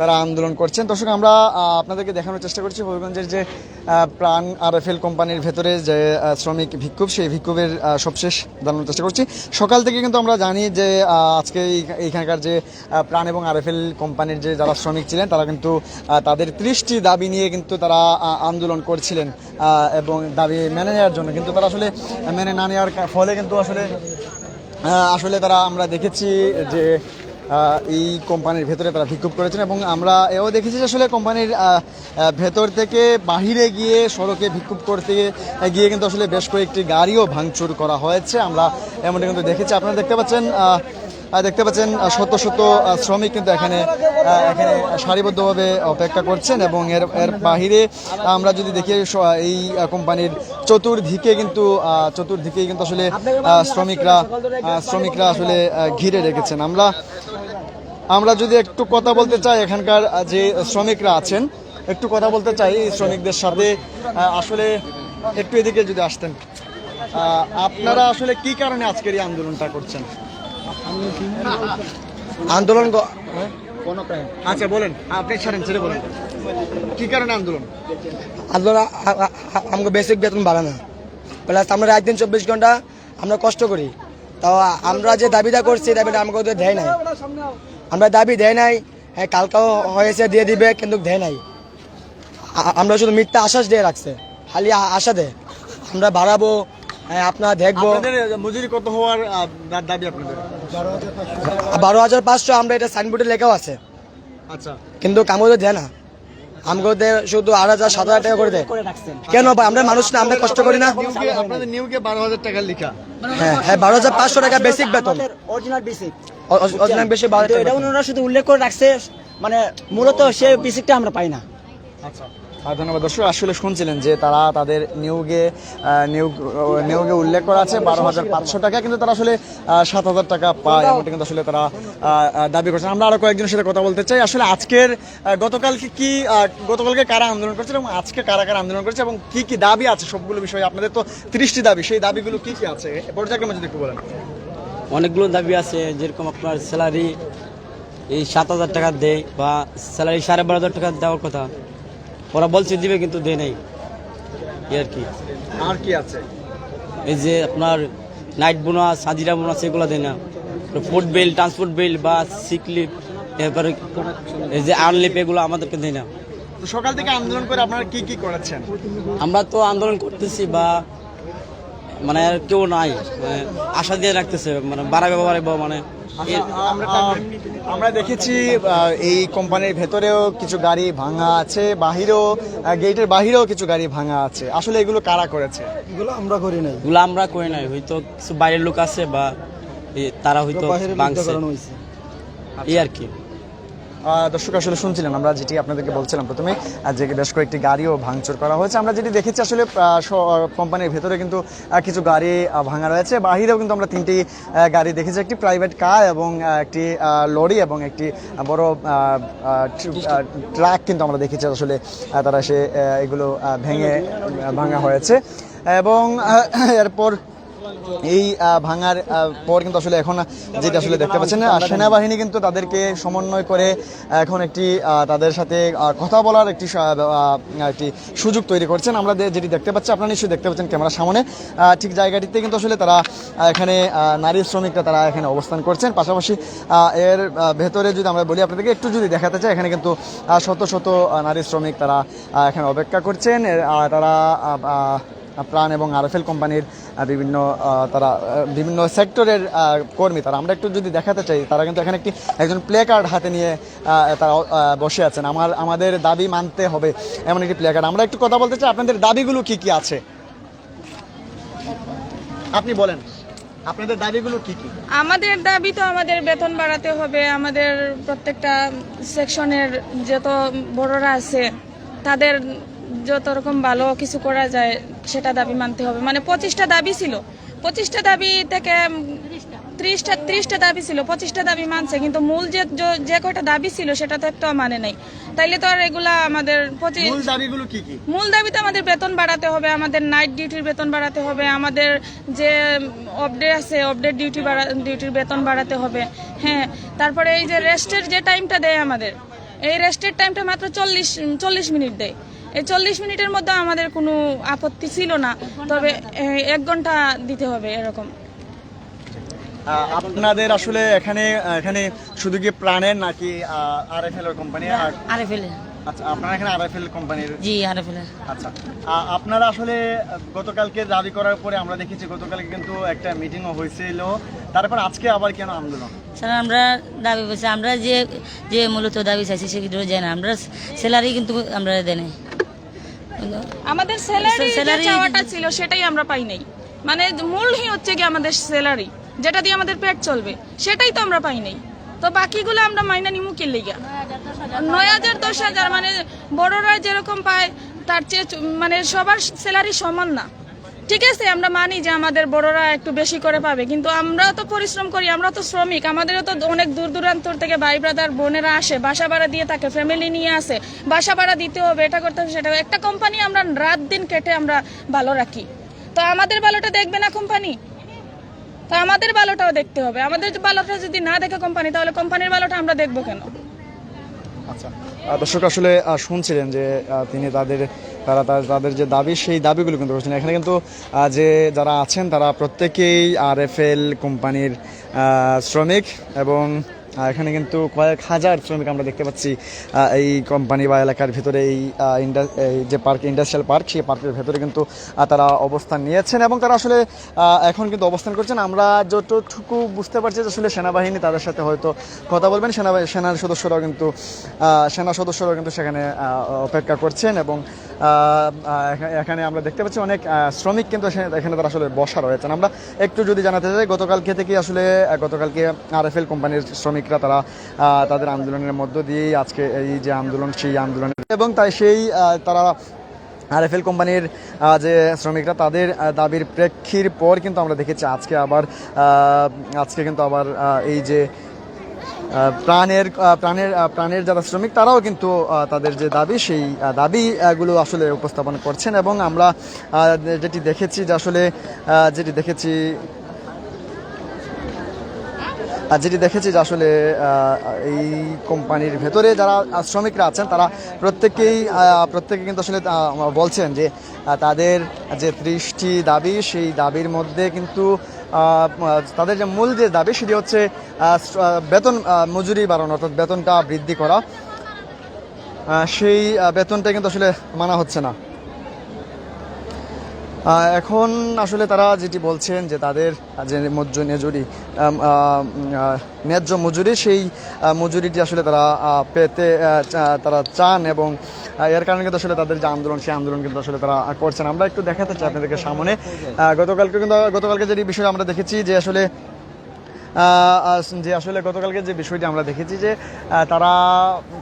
তারা আন্দোলন করছেন। দর্শক, আমরা আপনাদেরকে দেখানোর চেষ্টা করছি হবিগঞ্জের যে প্রাণ আরএফএল কোম্পানির ভেতরে যে শ্রমিক ভিক্ষুভ সেই ভিক্ষুভের সবশেষ জানানোর চেষ্টা করছি। সকাল থেকে কিন্তু আমরা জানি যে আজকে এই- এইখানকার যে প্রাণ এবং আরএফএল কোম্পানির যে যারা শ্রমিক ছিলেন, তারা কিন্তু তাদের ত্রিশটি দাবি নিয়ে কিন্তু তারা আন্দোলন করছিলেন এবং দাবি মেনে নেওয়ার জন্য। কিন্তু তারা আসলে মেনে না নেওয়ার ফলে কিন্তু আসলে আসলে তারা আমরা দেখেছি যে এই কোম্পানির ভেতরে তারা বিক্ষোভ করেছেন এবং আমরা এও দেখেছি যে আসলে কোম্পানির ভেতর থেকে বাহিরে গিয়ে সড়কে বিক্ষোভ করতে গিয়ে কিন্তু আসলে বেশ কয়েকটি গাড়িও ভাঙচুর করা হয়েছে। আমরা এমনটা কিন্তু দেখেছি। আপনারা দেখতে পাচ্ছেন দেখতে পাচ্ছেন শত শত শ্রমিক কিন্তু এখানে এখানে সারিবদ্ধভাবে অপেক্ষা করছেন এবং এর এর বাহিরে আমরা যদি দেখি এই কোম্পানির চতুর্দিকে কিন্তু আহ, চতুর্দিকেই কিন্তু আসলে শ্রমিকরা শ্রমিকরা আসলে ঘিরে রেখেছেন। আমরা আমরা যদি একটু কথা বলতে চাই এখানকার যে শ্রমিকরা আছেন একটু কথা বলতে চাই এই শ্রমিকদের সাথে। আসলে একটু এদিকে যদি আসতেন। আপনারা আসলে কি কারণে আজকের এই আন্দোলনটা করছেন? আন্দোলন আচ্ছা বলেন। আপনি ছাড়েন ছেড়ে বলেন। কি কারণে আন্দোলন? আন্দোলন আমাকে বেসিক বেতন বাড়ানো প্লাস আমরা রাত দিন চব্বিশ ঘণ্টা আমরা কষ্ট করি। তাও আমরা যে দাবিটা করছি দাবিটা আমাকে ওদের দেয় নাই। আমরা দাবি দেয় নাই হ্যাঁ কালকেও হয়েছে দিয়ে দিবে কিন্তু দেয় নাই। আমরা শুধু মিথ্যা আশ্বাস দিয়ে রাখছে খালি আশা দেয়। আমরা বাড়াবো হ্যাঁ আপনারা দেখব। মজুরি কত হওয়ার দাবি আপনাদের? বারো হাজার পাঁচশো আমরা এটা সাইনবোর্ডে লেখাও আছে। আচ্ছা। কিন্তু কামড়ে দেয় না। আমাকে ওদের শুধু আট হাজার সাত হাজার টাকা করে দেয়। কেন ভাই আমরা মানুষ না আমরা কষ্ট করি না। আপনাদের নিউকে বারো হাজার টাকা লেখা। হ্যাঁ হ্যাঁ বারো হাজার পাঁচশো টাকা বেসিক বেতন। অরিজিনাল বেসিক অ- অ- বেশি এটা ওনারা শুধু উল্লেখ করে রাখছে মানে মূলত সে বেসিকটা আমরা পাই না। আচ্ছা। ধন্যবাদ। দর্শক আসলে শুনছিলেন যে তারা তাদের নিয়োগে নিয়োগ নিয়োগে উল্লেখ করা আছে বারো হাজার পাঁচশো টাকা কিন্তু তারা আসলে সাত হাজার টাকা পায় এমনটা কিন্তু আসলে তারা দাবি করছেন আমরা আরও কয়েকজনের সাথে কথা বলতে চাই। আসলে আজকের গতকালকে কি গতকালকে কারা আন্দোলন করছে এবং আজকে কারা কারা আন্দোলন করছে এবং কি কি দাবি আছে সবগুলো বিষয়ে? আপনাদের তো ত্রিশটি দাবি সেই দাবিগুলো কি কি আছে? পর্যায়ক্রমে যদি একটু বলেন। অনেকগুলো দাবি আছে যেরকম আপনার স্যালারি এই সাত হাজার টাকা দেয় বা স্যালারি সাড়ে বারো হাজার টাকা দেওয়ার কথা। ওরা বলছে দিবে কিন্তু দেয় নাই। আর কি। আর কি আছে? এই যে আপনার নাইট বোনাস হাজিরা বোনাস এগুলো দেয় না। ফুড বিল ট্রান্সপোর্ট বিল বা সিক লিভ এরপরে এই যে আনলিপ এগুলো আমাদেরকে দেয় না। সকাল থেকে আন্দোলন করে আপনারা কি কি করেছেন? আমরা তো আন্দোলন করতেছি বা মানে আর কেউ নাই মানে আশা দিয়ে রাখতেছে মানে বাড়াবে বাড়াবে মানে আমরা আমরা দেখেছি এই কোম্পানির ভেতরেও কিছু গাড়ি ভাঙা আছে বাহিরেও গেটের বাহিরেও কিছু গাড়ি ভাঙা আছে। আসলে এগুলো কারা করেছে? এগুলো আমরা করি নাই। এগুলো আমরা করি নাই হয়তো কিছু বাইরের লোক আছে বা তারা হয়তো ভাঙছে। এই আর কি। দর্শক আসলে শুনছিলেন, আমরা যেটি আপনাদেরকে বলছিলাম প্রথমে যে বেশ কয়েকটি গাড়িও ভাঙচুর করা হয়েছে। আমরা যেটি দেখেছি আসলে কোম্পানির ভেতরে কিন্তু কিছু গাড়ি ভাঙা রয়েছে। বাহিরেও কিন্তু আমরা তিনটি গাড়ি দেখেছি, একটি প্রাইভেট কার এবং একটি লরি এবং একটি বড় ট্রাক কিন্তু আমরা দেখেছি আসলে তারা সে এগুলো ভেঙে ভাঙা হয়েছে। এবং এরপর এই ভাঙার পর কিন্তু আসলে এখন, যেটা আসলে দেখতে পাচ্ছেন সেনাবাহিনী কিন্তু তাদেরকে সমন্বয় করে এখন একটি তাদের সাথে কথা বলার একটি একটি সুযোগ তৈরি করছেন। আমরা যেটি দেখতে পাচ্ছি, আপনারা নিশ্চয়ই দেখতে পাচ্ছেন ক্যামেরার সামনে। ঠিক জায়গাটিতে কিন্তু আসলে তারা এখানে নারী শ্রমিকরা তারা এখানে অবস্থান করছেন। পাশাপাশি এর ভেতরে যদি আমরা বলি আপনাদেরকে, একটু যদি দেখাতে চাই, এখানে কিন্তু শত শত নারী শ্রমিক তারা এখানে অপেক্ষা করছেন। তারা প্রাণ এবং আরএফএল কোম্পানির বিভিন্ন তারা বিভিন্ন সেক্টরের কর্মী। তারা আমরা একটু যদি দেখাতে চাই, তারা কিন্তু এখানে একটি, একজন প্লে কার্ড হাতে নিয়ে তারা বসে আছেন। আমার, আমাদের দাবি মানতে হবে এমন একটি প্লে কার্ড। আমরা একটু কথা বলতে চাই, আপনাদের দাবিগুলো কি কি আছে? আপনি বলেন, আপনাদের দাবিগুলো কি কি? আমাদের দাবি তো আমাদের বেতন বাড়াতে হবে। আমাদের প্রত্যেকটা সেকশনের যত বড়রা আছে, তাদের যত রকম ভালো কিছু করা যায় সেটা দাবি মানতে হবে। মানে পঁচিশটা দাবি ছিল। পঁচিশটা দাবি থেকে ত্রিশটা ত্রিশটা দাবি ছিল। পঁচিশটা দাবি মানছে কিন্তু মূল যে যে- কয়টা দাবি ছিল সেটা তো একটা মানে নাই। তাইলে তো আর এগুলা আমাদের মূল দাবিতে আমাদের বেতন বাড়াতে হবে আমাদের নাইট ডিউটির বেতন বাড়াতে হবে আমাদের যে অপডে আছে অপডেট ডিউটি ডিউটির বেতন বাড়াতে হবে। হ্যাঁ তারপরে এই যে রেস্টের যে টাইমটা দেয় আমাদের এই রেস্টের টাইমটা মাত্র চল্লিশ চল্লিশ মিনিট দেয়। এই চল্লিশ মিনিটের মধ্যে আমাদের কোনো আপত্তি ছিল না তবে এক ঘণ্টা দিতে হবে এরকম। আহ, আপনাদের আসলে এখানে এখানে শুধু কি প্রাণের নাকি আর এফ এল কোম্পানি আর ফেলে আচ্ছা আপনারা এখানে আর এফ কোম্পানির জি আরে ফেলে আচ্ছা আপনারা আসলে গতকালকে দাবি করার পরে আমরা দেখেছি গতকালকে কিন্তু একটা মিটিংও হয়েছিল। তারপর আজকে আবার কেন আন্দোলন? স্যার আমরা দাবি করছি আমরা যে যে মূলত দাবি চাইছি সেগুলো যায় না আমরা স্যালারি কিন্তু আমরা দেয় নাই। আমাদের স্যালারি চাওয়াটা ছিল সেটাই আমরা পাই নাই। মানে মূলই হচ্ছে কি আমাদের স্যালারি যেটা দিয়ে আমাদের পেট চলবে সেটাই তো আমরা পাই নাই। তো বাকিগুলো আমরা মাইনা নিমু কি লিগা? নয় হাজার, দশ হাজার মানে বড়রা যেরকম পায়, তার চেয়ে মানে সবার স্যালারি সমান না। ঠিক আছে, আমরা মানি যে আমাদের বড়রা একটু বেশি করে পাবে, কিন্তু আমরা তো পরিশ্রম করি, আমরা তো শ্রমিক, আমাদেরও তো অনেক দূর দূরান্তর থেকে ভাই ব্রাদার বোনেরা আসে, বাসা ভাড়া দিয়ে থাকে ফ্যামিলি নিয়ে আসে, বাসা ভাড়া দিতে হবে, এটা করতে হবে, সেটা একটা কোম্পানি আমরা রাত দিন কেটে আমরা ভালো রাখি। তো আমাদের ভালোটা দেখবে না কোম্পানি তো আমাদের ভালোটাও দেখতে হবে। আমাদের ভালোটা যদি না দেখে কোম্পানি তাহলে কোম্পানির ভালোটা আমরা দেখব কেন? আচ্ছা দর্শক আসলে শুনছিলেন যে তিনি তাদের, তারা তাদের যে দাবি, সেই দাবিগুলো কিন্তু করছেন। এখানে কিন্তু যে যারা আছেন, তারা প্রত্যেকেই আর এফ কোম্পানির শ্রমিক এবং আহ, এখানে কিন্তু কয়েক হাজার শ্রমিক আমরা দেখতে পাচ্ছি এই কোম্পানি বা এলাকার ভিতরে এই যে পার্ক ইন্ডাস্ট্রিয়াল পার্ক সেই পার্কের ভেতরে কিন্তু তারা অবস্থান নিয়েছেন এবং তারা আসলে এখন কিন্তু অবস্থান করছেন। আমরা যতটুকু বুঝতে পারছি যে আসলে সেনাবাহিনী তাদের সাথে হয়তো কথা বলবেন। সেনা সেনার সদস্যরাও কিন্তু সেনা সদস্যরাও কিন্তু সেখানে অপেক্ষা করছেন এবং এখানে আমরা দেখতে পাচ্ছি অনেক শ্রমিক কিন্তু এখানে- তারা আসলে বসা রয়েছেন। আমরা একটু যদি জানাতে চাই গতকালকে থেকে আসলে গতকালকে আর এফ এল শ্রমিকরা তারা তাদের আন্দোলনের মধ্য দিয়েই আজকে এই যে আন্দোলন, সেই আন্দোলনের এবং তাই সেই তারা আরএফএল কোম্পানির যে শ্রমিকরা তাদের দাবির প্রেক্ষির পর কিন্তু আমরা দেখেছি আজকে আবার আজকে কিন্তু আবার এই যে প্রাণের প্রাণের প্রাণের যারা শ্রমিক তারাও কিন্তু তাদের যে দাবি, সেই দাবিগুলো আসলে উপস্থাপন করছেন এবং আমরা যেটি দেখেছি যে আসলে যেটি দেখেছি আর যেটি দেখেছি যে আসলে এই কোম্পানির ভেতরে যারা শ্রমিকরা আছেন, তারা প্রত্যেকেই প্রত্যেকে কিন্তু আসলে বলছেন যে তাদের যে ত্রিশটি দাবি, সেই দাবির মধ্যে কিন্তু তাদের যে মূল যে দাবি, সেটি হচ্ছে বেতন মজুরি বাড়ানো, অর্থাৎ বেতনটা বৃদ্ধি করা। সেই বেতনটা কিন্তু আসলে মানা হচ্ছে না। এখন আসলে তারা যেটি বলছেন যে তাদের যে মজুরি ন্যায্য মজুরি, সেই মজুরিটি আসলে তারা পেতে তারা চান এবং এর কারণে কিন্তু আসলে তাদের যে আন্দোলন, সেই আন্দোলন কিন্তু আসলে তারা করছেন। আমরা একটু দেখাতে চাই আপনাদেরকে সামনে। গতকালকে কিন্তু, গতকালকে যেটি বিষয় আমরা দেখেছি যে আসলে যে আসলে গতকালকে যে বিষয়টি আমরা দেখেছি যে তারা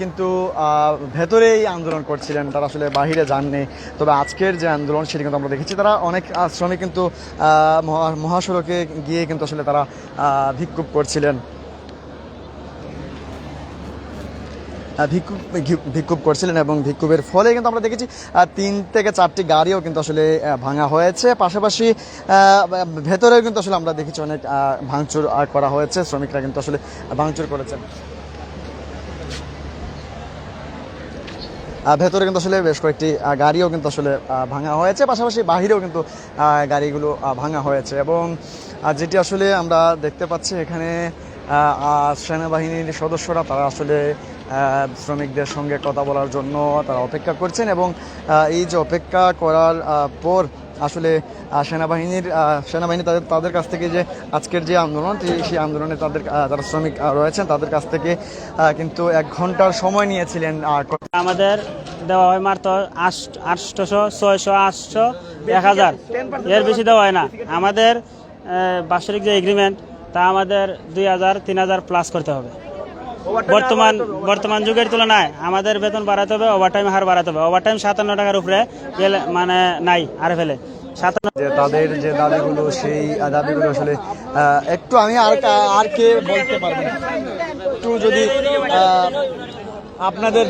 কিন্তু ভেতরেই আন্দোলন করছিলেন, তারা আসলে বাহিরে যাননি। তবে আজকের যে আন্দোলন সেটি কিন্তু আমরা দেখেছি, তারা অনেক শ্রমিক কিন্তু মহাসড়কে গিয়ে কিন্তু আসলে তারা বিক্ষোভ করছিলেন। ভিক্ষুভ ঘি- করছিলেন এবং ভিক্ষুভের ফলে কিন্তু আমরা দেখেছি তিন থেকে চারটি গাড়িও কিন্তু আসলে ভাঙা হয়েছে। পাশাপাশি ভেতরেও কিন্তু আসলে আমরা দেখেছি অনেক ভাঙচুর করা হয়েছে। শ্রমিকরা কিন্তু আসলে ভাঙচুর করেছেন। ভেতরে কিন্তু আসলে বেশ কয়েকটি গাড়িও কিন্তু আসলে ভাঙা হয়েছে। পাশাপাশি বাহিরেও কিন্তু গাড়িগুলো ভাঙা হয়েছে এবং যেটি আসলে আমরা দেখতে পাচ্ছি এখানে সেনাবাহিনীর সদস্যরা, তারা আসলে শ্রমিকদের সঙ্গে কথা বলার জন্য তারা অপেক্ষা করছেন এবং এই যে অপেক্ষা করার পর আসলে সেনাবাহিনীর সেনাবাহিনী তাদের তাদের কাছ থেকে যে আজকের যে আন্দোলন সেই- আন্দোলনে তাদের যারা শ্রমিক রয়েছেন তাদের কাছ থেকে কিন্তু এক ঘণ্টার সময় নিয়েছিলেন আমাদের দেওয়া হয় মাত্র আটশোশো ছয়শো, আটশো, এক হাজার। এর বেশি দেওয়া হয় না। আমাদের বাৎসরিক যে এগ্রিমেন্ট তা আমাদের দুই হাজার, তিন হাজার প্লাস করতে হবে। বর্তমান বর্তমান যুগের তুলনায় আমাদের বেতন বাড়াতে হবে ওভারটাইম হার বাড়াতে হবে। ওভারটাইম সাতান্ন টাকার উপরে গেলে মানে নাই আর ফেলে। যে তাদের যে দাবিগুলো সেই দাবিগুলো আসলে একটু আমি আর আর কে বলতে পারবেন একটু যদি আহ, আপনাদের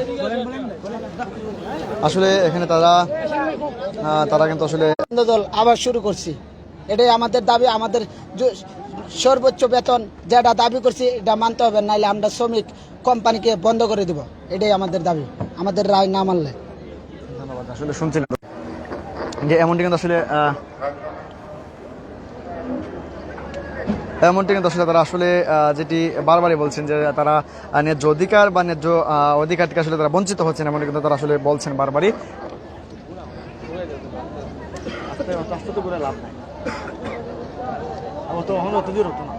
আসলে এখানে তারা আহ, তারা কিন্তু আসলে দল আবার শুরু করছি। এটাই আমাদের দাবি আমাদের যে সর্বোচ্চ বেতন যেটা দাবি করছি এটা মানতে হবে নাইলে আমরা শ্রমিক কোম্পানিকে বন্ধ করে দিব। এটাই আমাদের দাবি। আমাদের রায় না মানলে। ধন্যবাদ আসলে শুনছিলাম। যে এমনটি কিন্তু আসলে এমনটি কিন্তু আসলে তারা আসলে যেটি বারবারই বলছেন যে তারা ন্যায্য অধিকার বা ন্যায্য অধিকার থেকে আসলে তারা বঞ্চিত হচ্ছেন এমনটি কিন্তু তারা আসলে বলছেন বারবারই। লাভ নাই তো অত দূর হতো না।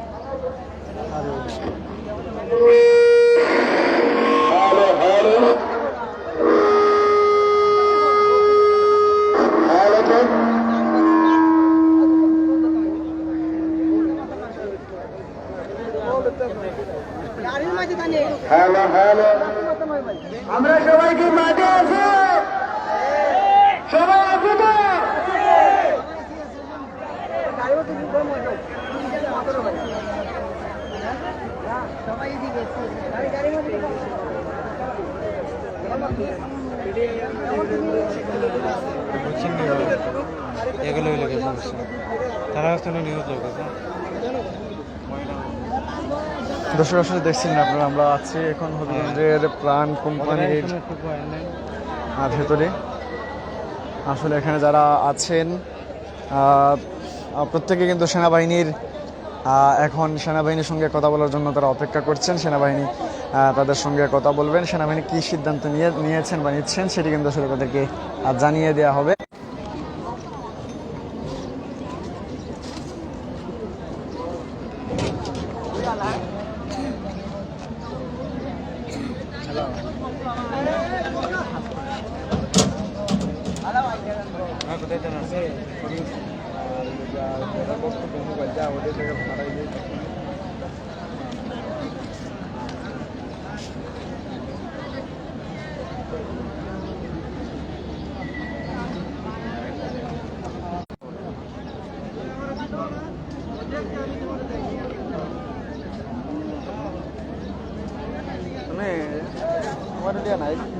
আমরা সবাইকে মাঠে আছি। সবাই আছে তো? এগুলো লোকের তারা হচ্ছে দর্শক, আসলে দেখছিলেন আপনারা, আমরা আছি এখন হবিগঞ্জের প্রাণ কোম্পানির ভেতরে। আসলে এখানে যারা আছেন প্রত্যেকে কিন্তু সেনাবাহিনীর এখন সেনাবাহিনীর সঙ্গে কথা বলার জন্য তারা অপেক্ষা করছেন। সেনাবাহিনী তাদের সঙ্গে কথা বলবেন। সেনাবাহিনী কি সিদ্ধান্ত নিয়ে, নিয়েছেন বা নিচ্ছেন সেটি কিন্তু আসলে তাদেরকে জানিয়ে দেওয়া হবে। মানে